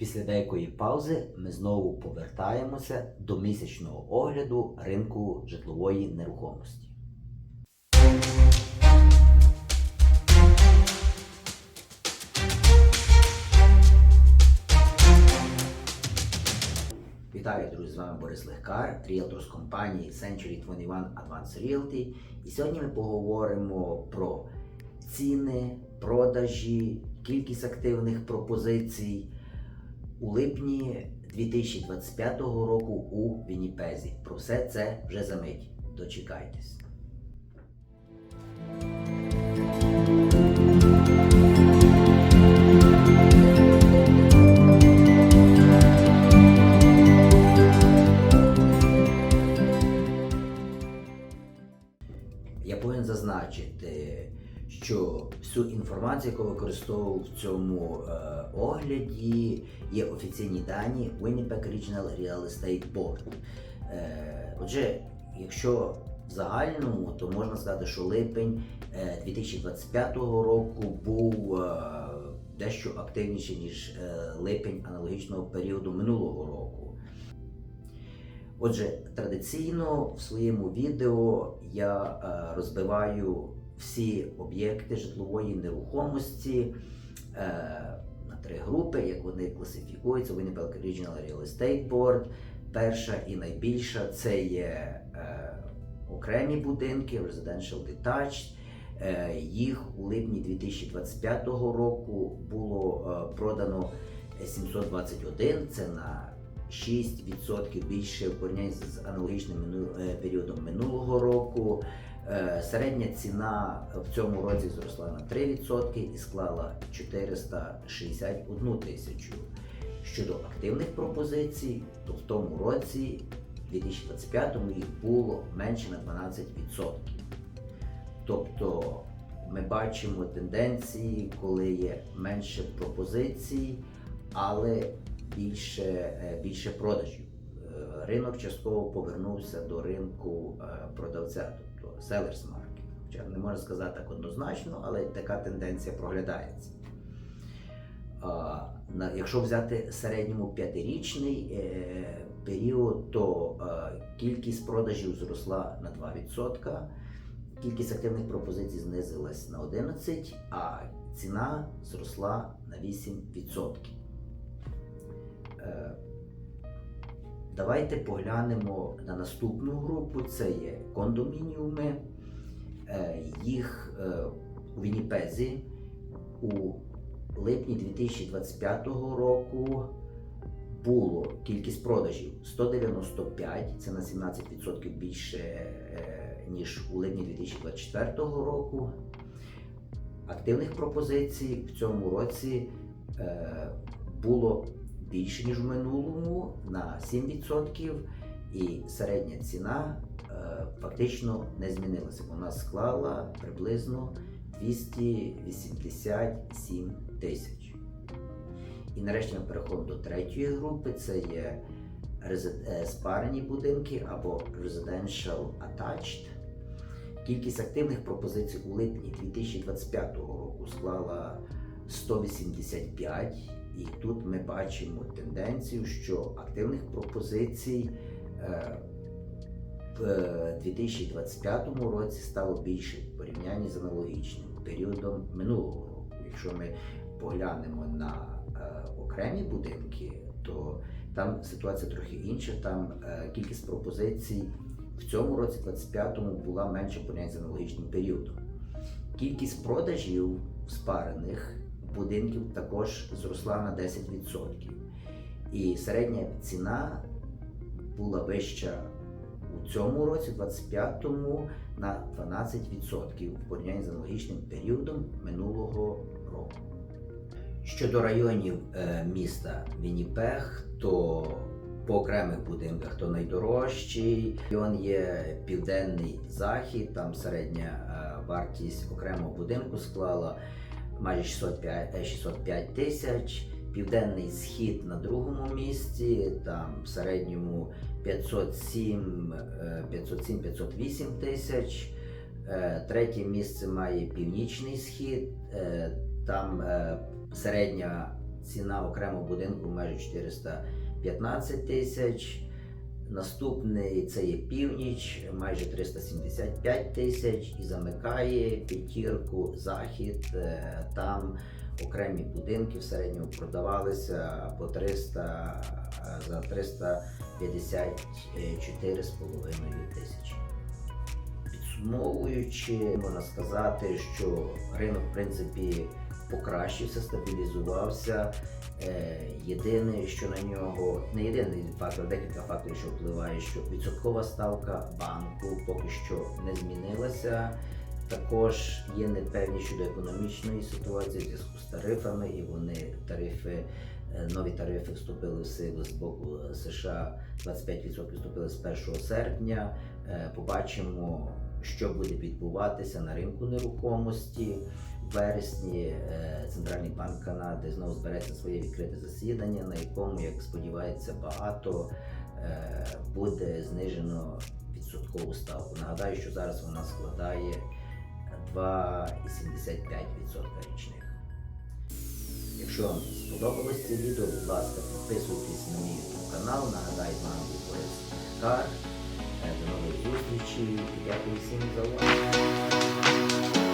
Після деякої паузи ми знову повертаємося до місячного огляду ринку житлової нерухомості. Вітаю, друзі! З вами Борис Легкар, ріелтор з компанії Century 21 Advanced Realty. І сьогодні ми поговоримо про ціни, продажі, кількість активних пропозицій у липні 2025 року у Вінніпезі. Про все це вже за мить. Дочекайтесь. Всю інформацію, яку використовував в цьому е, огляді, є офіційні дані Winnipeg Regional Real Estate Board. Е, отже, якщо в загальному, то можна сказати, що липень е, 2025 року був е, дещо активніший, ніж е, липень аналогічного періоду минулого року. Отже, традиційно в своєму відео я е, розбиваю всі об'єкти житлової нерухомості е, на три групи, як вони класифікуються. Winnipeg Regional Real Estate Board. Перша і найбільша це є е, окремі будинки, Residential Detached. Їх у липні 2025 року було продано 721. Це на 6% більше в порівнянні з аналогічним е, періодом минулого року. Е, Середня ціна в цьому році зросла на 3% і склала 461 тисячу. Щодо активних пропозицій, то в тому році, 2025 їх було менше на 12%. Тобто ми бачимо тенденції, коли є менше пропозицій, але більше, е, більше продажів. Е, Ринок частково повернувся до ринку е, продавця, тобто sellers market. Хоча не можна сказати так однозначно, але така тенденція проглядається. Якщо взяти середньому п'ятирічний період, то кількість продажів зросла на 2%, кількість активних пропозицій знизилась на 11%, а ціна зросла на 8%. Е, Давайте поглянемо на наступну групу. Це є кондомініуми. Е, Їх е, у Вінніпезі у липні 2025 року було кількість продажів 195, це на 17% більше, ніж у липні 2024 року. Активних пропозицій в цьому році було більше, ніж в минулому, на 7%, і середня ціна е, фактично не змінилася. Вона склала приблизно 287 тисяч. І нарешті ми переходимо до третьої групи. Це є е, спарені будинки або Residential Attached. Кількість активних пропозицій у липні 2025 року склала 185, і тут ми бачимо тенденцію, що активних пропозицій е, в е, 2025 році стало більше в порівнянні з аналогічним періодом минулого року. Якщо ми поглянемо на е, окремі будинки, то там ситуація трохи інша. Там е, кількість пропозицій в цьому році, 25-му, була менша в порівнянні з аналогічним періодом. Кількість продажів спарених будинків також зросла на 10%. І середня ціна була вища у цьому році, 25-му, на 12% в порівнянні з аналогічним періодом минулого року. Щодо районів е, міста Вінніпег, то по окремих будинках то найдорожчий. Район є південний захід, там середня е, вартість окремого будинку склала майже 605, е, 605 тисяч. Південний схід на другому місці, там в середньому 507, е, 507-508 тисяч. Е, Третє місце має північний схід, е, там е, середня ціна окремого будинку майже 415 тисяч. Наступний це є північ, майже 375 тисяч, і замикає п'ятірку захід. Е, Там окремі будинки в середньому продавалися по 300, е, за 354,5 тисячі. Підсумовуючи, можна сказати, що ринок, в принципі, покращився, стабілізувався. Е, Єдине, що на нього не єдиний фактор, декілька факторів, що впливає, що відсоткова ставка банку поки що не змінилася. Також є непевність щодо економічної ситуації в зв'язку з тарифами, і вони тарифи, е, нові тарифи вступили в силу з боку США. 25% вступили з 1 серпня. Е, Побачимо, що буде відбуватися на ринку нерухомості. В вересні е, Центральний банк Канади знову збереться своє відкрите засідання, на якому, як сподівається, багато е, буде знижено відсоткову ставку. Нагадаю, що зараз вона складає 2,75% річних. Якщо вам сподобалось це відео, будь ласка, підписуйтесь на мій канал. Нагадаю, з вами був Кар нових зустрічей. Дякую всім за увагу.